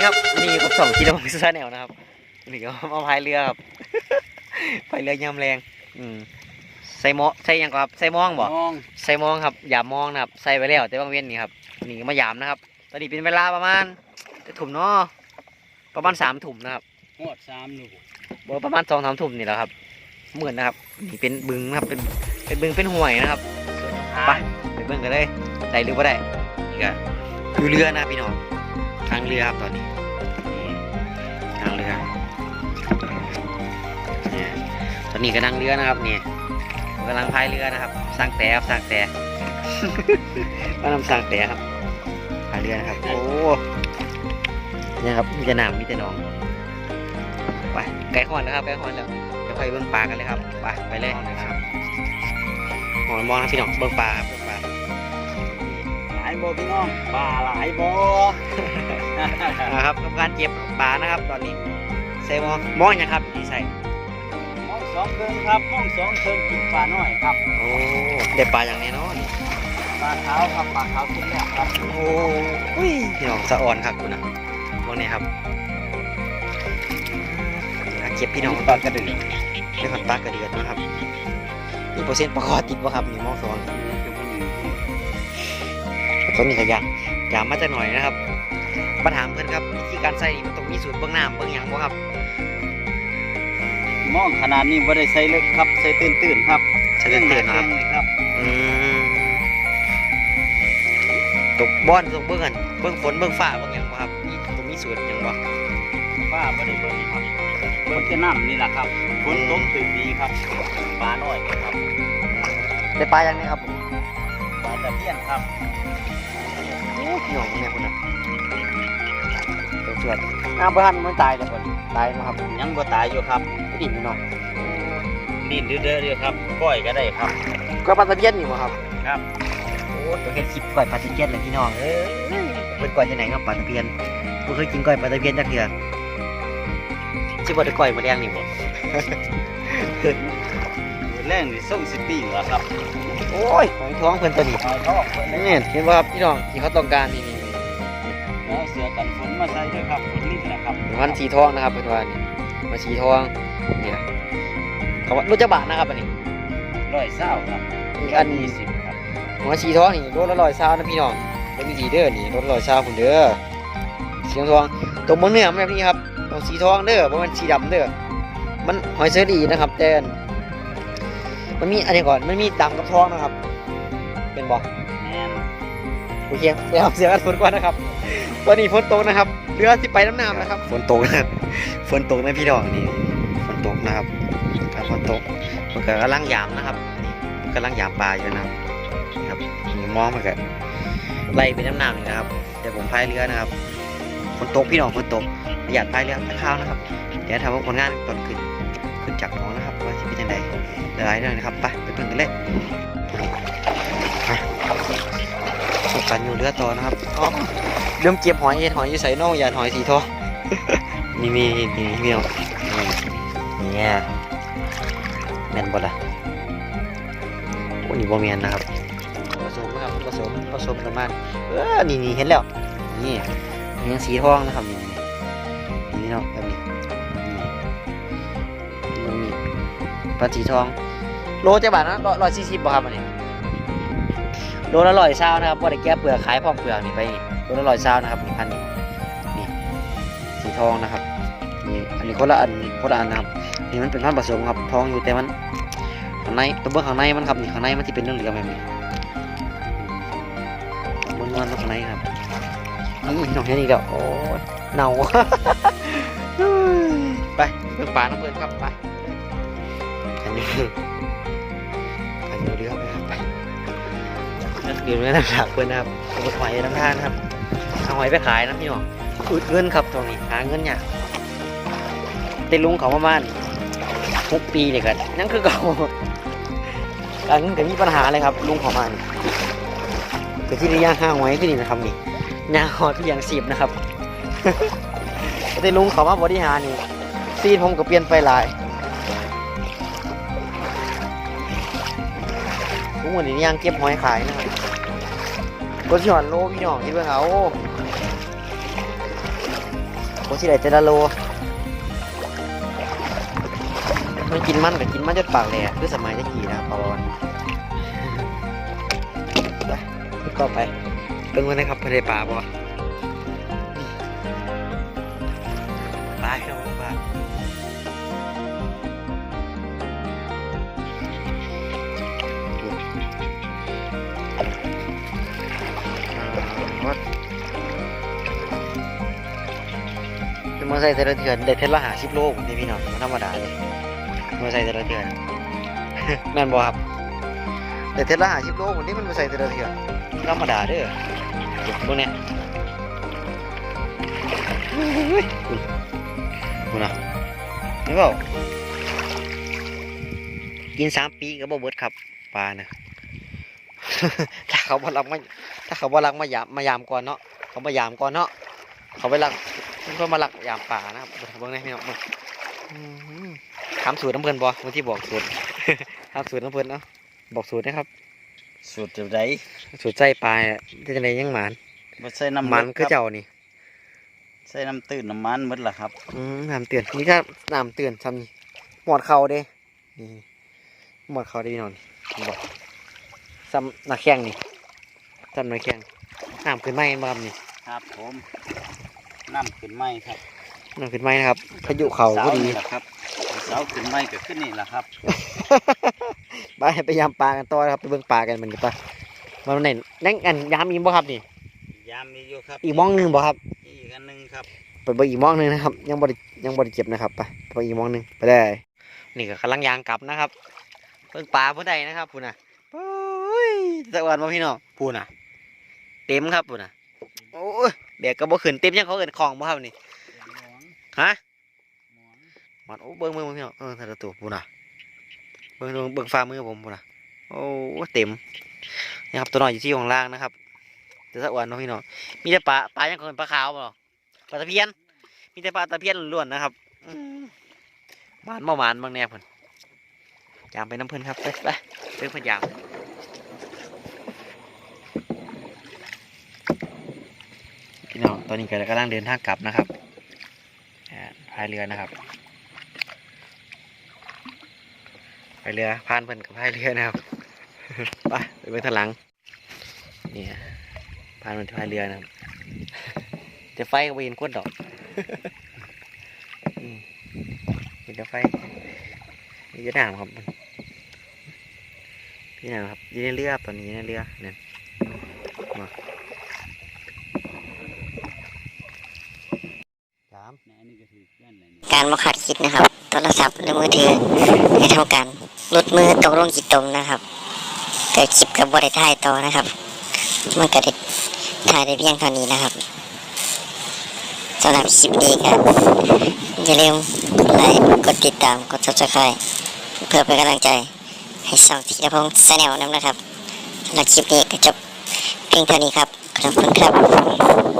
ดีครับนี่กับสองกิโลมิตรแนวนะครับนี่ก็มาพายเรือครับพายเรือยามแรง อืมใส่หมอใส่หยังครับใส่มองบ่มองใส่มองครับยามมองนะครับใส่ไปแล้วแต่บางเว้นนี่ครับนี่ก็มายามนะครับ ตอนนี้เป็นเวลาประมาณจะถุ่มเนาะประมาณสามถุ่มนะครับหอดสามลูกบ่ประมาณสองสามถุ่มนี่แหละครับเหมือนนะครับนี่เป็นบึงนะครับเป็นเป็นบึงเป็นห่วยนะครับไปไปเบิ่งกันเลยได้หรือบ่ได้นี่ก็คือเรือนะพี่น้อง ทางเรือครับตอนนี้ทางเรือเนี่ยตอนนี้ก็นั่งเรือนะครับเนี่ยกำลังพายเรือนะครับ สร้างแต่ครับสร้างแต่มานำสร้างแต่ครับพายเรือนะครับ โอ้เนี่ยครับมีแต่น้ำมีแต่หนองไปไก่หอนแล้วครับไก่หอนแล้วเดี๋ยวไปเบิ่งปลากันเลยครับไปไปเลยนะครับหอนมองนะพี่น้องเบิ่งปลาครับเบิ่งปลาหลายบ่พี่น้องปลาหลายบ่นะครับทำการเก็บปลานะครับ ตอนนี้ใส่หมองมองยังครับที่ใส่มองสองเคิงครับมองสองเคิงกินปลาน้อยครับโอ้เด็ดปลาอย่างแน่นอนปลาขาวครับปลาขาวกินแล้วครับโอ้ยพี่น้องสะอ่อนครับคุณนะพวกนี้ครับเก็บพี่น้องปลากระดึงได้ผัดปลากระเดือดนะครับมีเปอร์เซ็นต์ปลาคอติดป่ะครับนี่มองสอง ต้นนี้ก็ยากยากมาจะหน่อยนะครับปัญหามเพื่อนครับวิธีการใส่นี่มันต้องมีสูตรเบื้องหน้าเบื้องหยังบ่ครับ มองขนาดนี้บ่ได้ใส่เลึกครับใส่ตื้นๆครับใส่เตือนๆนะครับเลยครับอืมตกบอนตกเบื้องกันเบื้องฝนเบื้องฟ้าเบื้องหยังบ่ครับนี่ตรงมีสูตรหยังบ่ปลาบ่ได้เบิ่งครับเบิ่งแต่น้ำนี่แหละครับฝนตกถึงดีครับปลาน้อยครับได้ปลาอย่างนี้ครับผมปลาตะเพียนครับ โอ้พี่น้องเนี่ยคนน่ะเดือดน้ำประทันมันตายเลยคนตายมั้ครับยังบ่ตายอยู่ครับผู้ดินพี่น้องดินเด้อๆเด้อครับก้อยก็ได้ครับก็ปลาตะเพียนนี่บ่ครับครับโอ้ตัวเห็ดคลิปก่อยปลาตะเพียนเลยพี่น้องเอ้ยเป็นก่อยจะไหนครับปลาตะเพียนบ่เคยกินก่อยปลาตะเพียนจักเทื่อสิบ่ได้ก่อยมาแรงนี่บ่แรงนี่ส่งสิปีเหรอครับ โอ้ยหอยท้องเพิ่นตัวนี้เอาทอกเพิ่นนี่เนี่ยเห็นบ่ครับพี่น้องที่เขาต้องการนี่ ฝนมาใส่ด้วยครับฝนลิ้นนะครับมันสีทองนะครับเป็นว่านี่มาสีทองเนี่ยเขาว่ารู้จักบาทนะครับอันนี้ร้อยเศร้าครับอีกอันยี่สิบครับหัวสีทองนี่รถละร้อยเช้านะพี่น้องเป็นวิธีเด้อนี่รถละร้อยเช้าคุณเด้อสีทองตรงบนเนื้อมันแบบนี้ครับเอาสีทองเด้อเพราะมันสีดำเด้อมันหอยเชอรี่นะครับแต่มันมีอันนี้ก่อนมันมีดำกับทองนะครับ เป็นบ่แม่นโอเคเดี๋ยวเสียกันฝนก่อนนะครับตอนนี้ฝนตกนะครับ เรือที่ไปน้ำน้ำนะครับ ฝนตกนะครับฝนตกนะพี่น้องนี่ ฝนตกนะครับครับฝนตกมันก็กำลังยามนะครับนี่กำลังยามปลาอยู่นะครับมองมันก็ไล่ไปน้ำน้ำนี่นะครับเดี๋ยวผมพายเรือนะครับฝนตกพี่น้องฝนตกประหยัดพายเรือตะข้าวนะครับ เดี๋ยวทำว่าผลงานตอนขึ้นขึ้นจากน้องนะครับว่าจะเป็นยังไงเดี๋ยวไล่เรื่องนะครับไปไปเพิ่งกันเลยไปพบกันอยู่เรือต่อนะครับ เริ่มเก็บหอยเอ็ดหอยอยู่ใส่น่องอย่าหอยสีทองนี่นี่นี่นี่พี่น้องนี่เนี่ยแมนบดอะโอ้นี่บ่แมนนะครับผสมนะครับผสมผสมกันมาเออนี่นี่เห็นแล้วนี่นี่ยังสีทองนะครับนี่นี่นี่พี่น้องแบบนี้นี่นี่ปลาสีทอง โลจะบาทนะร้อยสี่สิบบ่ครับอันนี้โลละร้อยเช้านะครับว่าได้แก้เปลือกขายพร้อมเปลือกนี่ไปนี่ โลละร้อยเช้านะครับนี่พันนี่นี่สีทองนะครับนี่อันนี้คนละอันคนละอันนะครับนี่มันเป็นพันผสมครับทองอยู่แต่มันข้างในตัวเบื้องข้างในมันครับนี่ข้างในมันจะเป็นเรื่องเหลืองแบบนี้ม้วนๆข้างในครับนี่น้องเห็นอีกแล้วโอ้เน่าไปเบิ่งปลาน้ำเพื่อนครับไปอันนี้อันนี้เรือไปครับไปเดี๋ยวนี้น้ำหนักเพื่อนนะครับเอาหอยน้ำท่านะครับ หอยไปขายนะพี่น้องอึดเงินครับตรงนี้หาเงินเนี่ยากได้ลุงเขาประมาณหกปีเนี่ยกันยังคือเก่าการเงินก็มีปัญหาเลยครับ ลุงเขามานี่แต่ที่ระยะห้างไว้ที่นี่นะครับนี่ยางหอดพี่ยางสีบนะครับแต่ลุงเขามาบริหารนี่ซีนผมก็เปลี่ยนไปหลายลุงวันนี้ยังเก็บหอยขายนะครับรถที่หอนโลพี่น้องที่เพิ่งเอา ผมสิได้แต่ละโลมันกินมันกับกินมันจนปากแหลกคือสมัยตะกี้นะปอนไปก็ไปเป็นวันนะครับทะเลป่าบ่ปลาครับปลาอ่า มอเตอไซค์แต่ละเถื่อนได้เทสละหาสิบโลผมนี่พี่น้องมันธรรมดาเลยมอเตอไซค์แต่ละเถื่อนแม่นบ่ครับได้เทสละหาสิบโลผมนี่มันมอเตอไซค์แต่ละเถื่อนธรรมดาเด้อเก็บพวกเนี้ยเฮ้ยมึงนะนี่เปล่ากินสามปีก็บ่เบิดครับปลานะถ้าเขาบ่รักมาถ้าเขาบ่รักมายามมายามก่อนเนาะเขามายามก่อนเนาะเขาไปรัก เพื่อนมาหลักยามป่านะครับเบิ่งได้พี่น้องเบิ่งอื้อหือถามสูตรน้ำเพิ่นบ่วันที่บอกสูตรถามสูตรน้ำเพิ่นเนาะบอกสูตรนะครับ สูตรจะได้สูตรใส่ปลาเนี่ยที่จะไหนยังหมานบ่ใส่น้ำมันลึกคือรับเจ้านี่ใส่น้ำตื้นน้ำมันหมดล่ะครับอืมน้ำเตือนนี่ถ้าน้ำเตือนทำนี่หมอดเข่าเด้นี่หมอดเข่าเด้พี่น้องนี่บอกซ้ำหน้าแข้งนี่ซ้ำหน้าแข้งน้ำขึ้นไหมมาครับนี่ครับผม น้ำขึ้นไม้ครับน้ำขึ้นไหมนะครับพายุเข่าสาก็วดีนี่แหละครับเสาขึ้นไม้ก็ขึ้นนี่แหละครับไปไปยามปลากันต่อนะครับไปเบิ่งปลากันเหมือนกันปะมาไหนนั่งกันยามอีกบ่ครับนี่ยามมีอยู่ครับ อีกมองหนึงบ่ครับ อีกอันหนึงครับไปเบิ่งอีกมองหนึงนะครับ ยังบ่ได้ยังบ่ได้เก็บนะครับไปไปอีกมองหนึงไปได้นี่ก็กำลังยางกลับนะครับเบิ่งปลาผู้ใดนะครับพูน่ะโอ้ยสะอวนบ่พี่น้องพูน่ะ เต็มครับพูน่ะโอ้ย แบกก็บ่ขึ้นเต็มยังเขาเอิ้นของบ่ครับนี่ฮะหมันโอ้เบิ่งเบิ่งเบิ่งพี่น้องเออแต่ละตัวพูน่ะเบิ่งเบิ่งเบิ่งฝ่ามือผมพูน่ะโอ้เต็มนี่ครับตัวน้อยอยู่ที่ข้างล่างนะครับแต่สะอ้วนเนาะพี่น้องมีแต่ปลาปลายังเกินปลาขาวบ่ปลาตะเพียน มีแต่ปลาตะเพียนล้วนนะครับหมานบ่หมานบางแน่เพิ่นยามไปน้ำเพิ่นครับไปไปเพิ่นยามพี่น้อง ตอนนี้ก็กำลังเดินทางกลับนะครับอ่าพายเรือนะครับพายเรือพานเพิ่นกับพายเรือนะครับไปไปไปทางหลังนี่ยพานเพิ่นพายเรือนะครับจะไฟก็บ่เห็นคนดอกเห็นแต่ไฟนี่จะด่ามครับมันพี่น้ำครับยืนเรือตอนนี้อยู่ในเรือเนี่ยมาสาม อันนี้ การมาขัดคิดนะครับ โทรศัพท์หรือมือถือให้เท่ากันหลุดมือตกลงจิตตรงนะครับเกิดคลิปกับบริถ่ายต่อนะครับมันก็ได้ถ่ายได้เพียงเท่านี้นะครับสำหรับคลิปนี้ก็อย่าลืมกดไลค์กดติดตามกด subscribe เพื่อเป็นกำลังใจให้ช่องธีรพงศ์แนลนำนะครับสำหรับคลิปนี้ก็จบเพียงเท่านี้ครับขอบคุณครับ